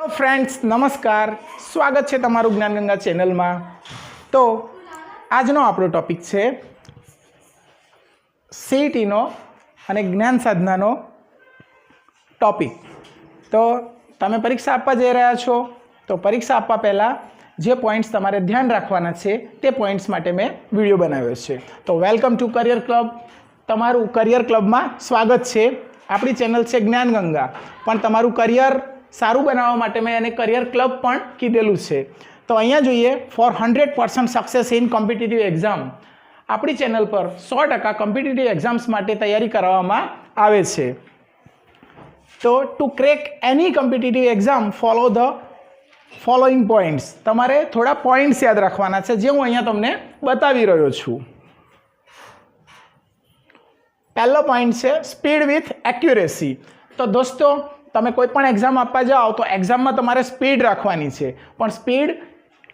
તો ફ્રેન્ડ્સ નમસ્કાર. સ્વાગત છે તમારું જ્ઞાનગંગા ચેનલમાં. તો આજનો આપણો ટોપિક છે સીઈટીનો અને જ્ઞાન સાધનાનો ટોપિક તો તમે પરીક્ષા આપવા જઈ રહ્યા છો. તો પરીક્ષા આપવા પહેલાં જે પોઈન્ટ્સ તમારે ધ્યાન રાખવાના છે તે પોઈન્ટ્સ માટે મેં વીડિયો બનાવ્યો છે. તો વેલકમ ટુ કરિયર ક્લબ તમારું કરિયર ક્લબમાં સ્વાગત છે. આપણી ચેનલ છે જ્ઞાનગંગા પણ તમારું કરિયર સારું બનાવવા માટે મેં એને કરિયર ક્લબ પણ કીધેલું છે. તો અહીંયા જોઈએ four hundred percent success in competitive exam આપણી ચેનલ પર સો ટકા કોમ્પિટિટિવ એક્ઝામ્સ માટે તૈયારી કરવામાં આવે છે. તો to crack any competitive exam follow the following points તમારે થોડા પોઈન્ટ્સ યાદ રાખવાના છે, જે હું અહીંયા તમને બતાવી રહ્યો છું. પહેલો પોઈન્ટ છે સ્પીડ વિથ એક્યુરેસી તો દોસ્તો તમે કોઈ પણ એક્ઝામ આપવા જાઓ તો એક્ઝામમાં તમારે સ્પીડ રાખવાની છે. પણ સ્પીડ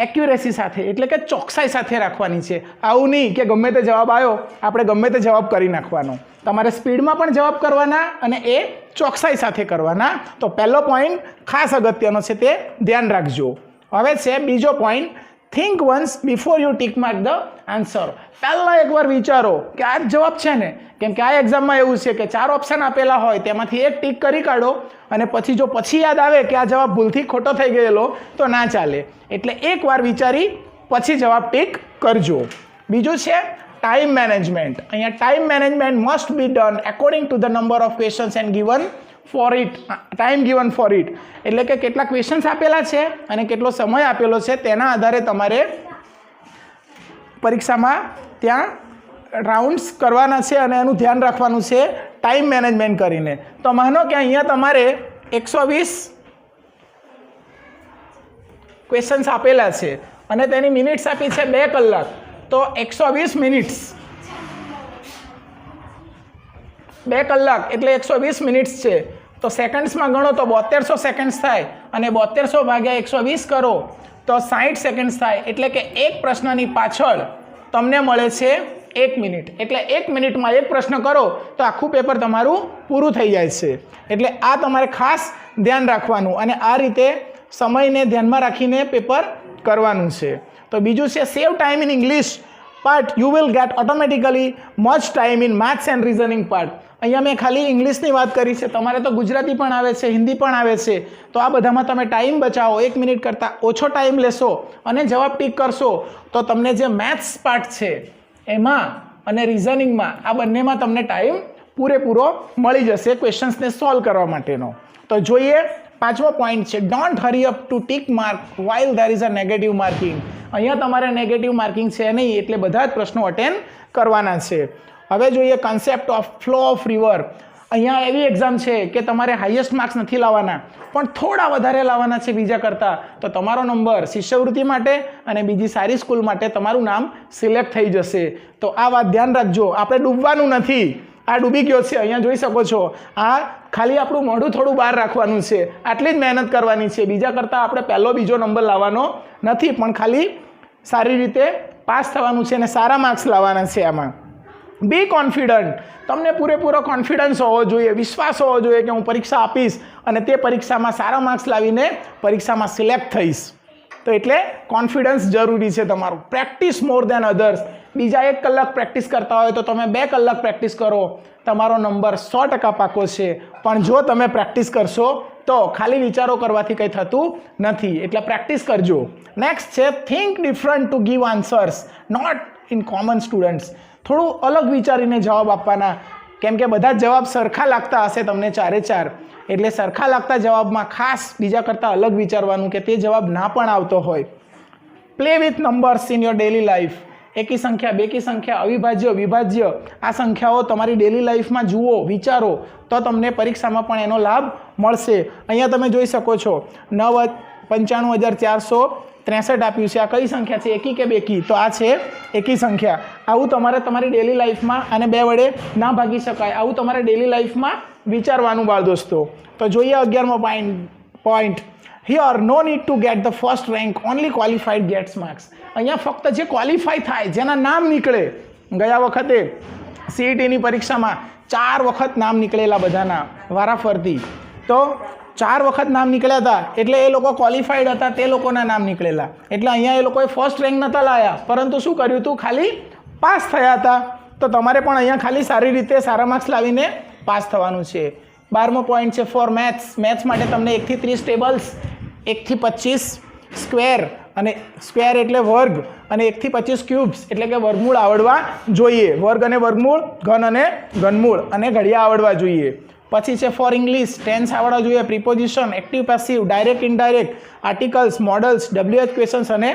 એક્યુરેસી સાથે, એટલે કે ચોકસાઈ સાથે રાખવાની છે. આવું નહીં કે ગમે તે જવાબ આવ્યો આપણે ગમે તે જવાબ કરી નાખવાનો. તમારે સ્પીડમાં પણ જવાબ કરવાના અને એ ચોકસાઈ સાથે કરવાના. તો પહેલો પોઈન્ટ ખાસ અગત્યનો છે તે ધ્યાન રાખજો. હવે છે બીજો point think once before you tick mark the answer પહેલાં એકવાર વિચારો કે આ જ જવાબ છે ને? કેમ કે આ એક્ઝામમાં એવું છે કે ચાર ઓપ્શન આપેલા હોય, તેમાંથી એક ટીક કરી કાઢો અને પછી જો પછી યાદ આવે કે આ જવાબ ભૂલથી ખોટો થઈ ગયેલો, તો ના ચાલે. એટલે એકવાર વિચારી, પછી જવાબ ટીક કરજો. બીજું છે ટાઈમ મેનેજમેન્ટ અહીંયા time management must be done according to the number of questions and given for it time given for it એટલે કે કેટલા ક્વેશ્ચન્સ આપેલા છે અને કેટલો સમય આપેલો છે તેના આધારે તમારે પરીક્ષામાં ત્યાં રાઉન્ડ્સ કરવાના છે અને એનું ધ્યાન રાખવાનું છે ટાઈમ મેનેજમેન્ટ કરીને. તો માનો કે અહીંયા તમારે એકસો વીસ ક્વેશ્ચન્સ આપેલા છે અને તેની મિનિટ્સ આપી છે બે કલાક. તો એકસો વીસ મિનિટ્સ બે કલાક, એટલે એકસો વીસ મિનિટ્સ છે. તો સેકન્ડ્સમાં ગણો તો બોતેરસો સેકન્ડ્સ થાય અને બોતેરસો ભાગ્યા એકસો વીસ કરો તો સાઠ સેકન્ડ્સ થાય. એટલે કે એક પ્રશ્નની પાછળ તમને મળે છે એક મિનિટ. એટલે એક મિનિટમાં એક પ્રશ્ન કરો તો આખું પેપર તમારું પૂરું થઈ જાય છે. એટલે આ તમારે ખાસ ધ્યાન રાખવાનું અને આ રીતે સમયને ધ્યાનમાં રાખીને પેપર કરવાનું છે. તો બીજું છે save time in English. Part you will get automatically much time in maths and reasoning part અહીંયા મેં ખાલી ઇંગ્લિશની વાત કરી છે. તમારે તો ગુજરાતી પણ આવે છે, હિન્દી પણ આવે છે. તો આ બધામાં તમે ટાઈમ બચાવો. એક મિનિટ કરતાં ઓછો ટાઈમ લેશો અને જવાબ ટીક કરશો. તો તમને જે મેથ્સ પાર્ટ છે, એમાં અને રિઝનિંગમાં આ બંનેમાં તમને ટાઈમ પૂરેપૂરો મળી જશે ક્વેશ્ચન્સને સોલ્વ કરવા માટેનો. તો જોઈએ પાંચમો પોઈન્ટ છે. Don't hurry up to tick mark while there is a negative marking અહીંયા તમારે નેગેટિવ માર્કિંગ છે નહીં, એટલે બધા જ પ્રશ્નો અટેન્ડ કરવાના છે. હવે જોઈએ concept of flow of river અહીંયા એવી એક્ઝામ છે કે તમારે હાઈએસ્ટ માર્ક્સ નથી લાવવાના, પણ થોડા વધારે લાવવાના છે બીજા કરતાં. તો તમારો નંબર શિષ્યવૃત્તિ માટે અને બીજી સારી સ્કૂલ માટે તમારું નામ સિલેક્ટ થઈ જશે. તો આ વાત ધ્યાન રાખજો. આપણે ડૂબવાનું નથી. આ ડૂબી ગયો છે, અહીંયા જોઈ શકો છો. આ ખાલી આપણું મોઢું થોડું બહાર રાખવાનું છે. આટલી જ મહેનત કરવાની છે. બીજા કરતાં આપણે પહેલો બીજો નંબર લાવવાનો નથી, પણ ખાલી સારી રીતે પાસ થવાનું છે અને સારા માર્ક્સ લાવવાના છે આમાં. બી કોન્ફિડન્ટ તમને પૂરેપૂરો કોન્ફિડન્સ હોવો જોઈએ, વિશ્વાસ હોવો જોઈએ કે હું પરીક્ષા આપીશ અને તે પરીક્ષામાં સારા માર્ક્સ લાવીને પરીક્ષામાં સિલેક્ટ થઈશ. તો એટલે કોન્ફિડન્સ જરૂરી છે તમારું. પ્રેક્ટિસ મોર દેન અધર્સ બીજા એક કલાક પ્રેક્ટિસ કરતા હોય તો તમે બે કલાક પ્રેક્ટિસ કરો. તમારો નંબર સો ટકા પાકો છે. પણ જો તમે પ્રેક્ટિસ કરશો તો ખાલી વિચારો કરવાથી કંઈ થતું નથી. એટલે પ્રેક્ટિસ કરજો. નેક્સ્ટ છે think different to give answers not in common students થોડું અલગ વિચારીને જવાબ આપવાના કેમ કે બધા જવાબ સરખા લાગતા હશે તમને ચારે ચાર. એટલે સરખા લાગતા જવાબમાં ખાસ બીજા કરતાં અલગ વિચારવાનું કે તે જવાબ ના પણ આવતો હોય. Play with numbers in your daily life એકી સંખ્યા, બેકી સંખ્યા, અવિભાજ્ય, વિભાજ્ય. આ સંખ્યાઓ તમારી ડેલી લાઈફમાં જુઓ, વિચારો, તો તમને પરીક્ષામાં પણ એનો લાભ મળશે. અહીંયા તમે જોઈ શકો છો. નવ પંચાણું હજાર ચારસો ત્રેસઠ આપ્યું છે. આ કઈ સંખ્યા છે? એકી કે બેકી? તો આ છે એકી સંખ્યા. આવું તમારે તમારી ડેલી લાઈફમાં અને બે વડે ના ભાગી શકાય. આવું તમારે ડેલી લાઈફમાં વિચારવાનું બાળ દોસ્તો. તો જોઈએ અગિયારમો point point here no need to get the first rank only qualified gets marks અહીંયા ફક્ત જે ક્વોલિફાય થાય, જેના નામ નીકળે, ગયા વખતે સીઈટીની પરીક્ષામાં ચાર વખત નામ નીકળેલા બધાના, વારાફરતી. તો ચાર વખત નામ નીકળ્યા હતા. એટલે એ લોકો ક્વોલિફાઈડ હતા, તે લોકોના નામ નીકળેલા. એટલે અહીંયા એ લોકોએ ફર્સ્ટ રેન્ક નહોતા લાયા. પરંતુ શું કર્યું હતું ખાલી પાસ થયા હતા. તો તમારે પણ અહીંયા ખાલી સારી રીતે સારા માર્ક્સ લાવીને પાસ થવાનું છે. બારમો પોઈન્ટ છે ફોર મેથ્સ મેથ્સ માટે તમને એકથી ત્રીસ ટેબલ્સ એકથી પચીસ સ્ક્વેર અને સ્ક્વેર એટલે વર્ગ અને એકથી પચીસ ક્યુબ્સ એટલે કે વર્ગમૂળ આવડવા જોઈએ. વર્ગ અને વર્ગમૂળ, ઘન અને ઘનમૂળ અને ઘડિયા આવડવા જોઈએ. પછી છે ફોર ઇંગ્લિશ ટેન્સ આવડવા જોઈએ preposition active passive direct indirect articles modals WH questions અને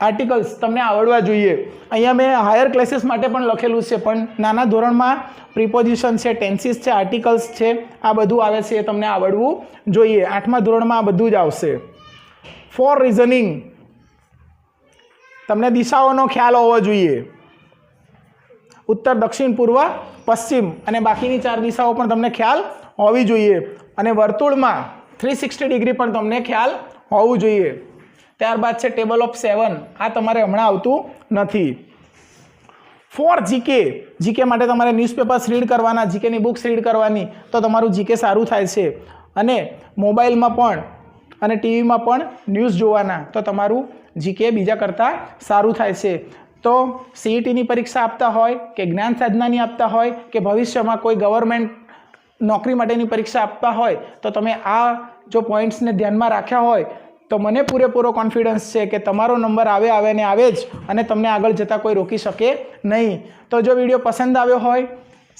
આર્ટિકલ્સ તમને આવડવા જોઈએ. અહીંયા મેં હાયર ક્લાસીસ માટે પણ લખેલું છે, પણ નાના ધોરણમાં પ્રિપોઝિશન છે ટેન્સીસ છે આર્ટિકલ્સ છે, આ બધું આવે છે એ તમને આવડવું જોઈએ. આઠમા ધોરણમાં આ બધું જ આવશે. ફોર રિઝનિંગ તમને દિશાઓનો ખ્યાલ હોવો જોઈએ. ઉત્તર, દક્ષિણ, પૂર્વ, પશ્ચિમ અને બાકીની ચાર દિશાઓ પણ તમને ખ્યાલ હોવી જોઈએ. અને વર્તુળમાં થ્રી સિક્સટી ડિગ્રી પણ તમને ખ્યાલ હોવું જોઈએ. ત્યારબાદ છે ટેબલ ઓફ સેવન. આ તમારે હમણાં આવતું નથી. Four GK. જીકે માટે તમારે ન્યૂઝપેપર્સ રીડ કરવાના, જીકેની બુક્સ રીડ કરવાની, તો તમારું જીકે સારું થાય છે. અને મોબાઈલમાં પણ અને ટીવીમાં પણ ન્યૂઝ જોવાના, તો તમારું જીકે બીજા કરતાં સારું થાય છે. તો સીઈટીની પરીક્ષા આપતા હોય કે જ્ઞાન સાધનાની આપતા હોય કે ભવિષ્યમાં કોઈ ગવર્મેન્ટ નોકરી માટેની પરીક્ષા આપતા હોય તો તમે આ જો પોઈન્ટ્સને ધ્યાનમાં રાખ્યા હોય તો મને પૂરેપૂરો કોન્ફિડન્સ છે કે તમારો નંબર આવે આવે ને આવે જ અને તમને આગળ જતાં કોઈ રોકી શકે નહીં. તો જો વીડિયો પસંદ આવ્યો હોય,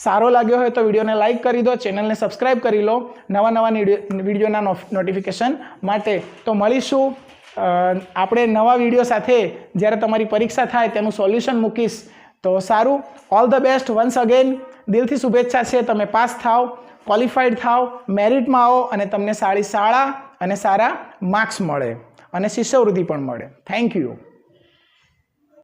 સારો લાગ્યો હોય તો વિડીયોને લાઇક કરી દો, ચેનલને સબસ્ક્રાઈબ કરી લો, નવા નવા વિડીયોના નોટિફિકેશન માટે. તો મળીશું. આપણે નવા વીડિયો સાથે જ્યારે તમારી પરીક્ષા થાય તેનું સોલ્યુશન મૂકીશ. તો સારું. All the best once again દિલથી શુભેચ્છા છે. તમે પાસ થાઓ ક્વોલિફાઈડ થાવ મેરિટમાં આવો અને તમને સારી શાળા અને સારા માર્ક્સ મળે. અને શિષ્યવૃત્તિ પણ મળે. Thank you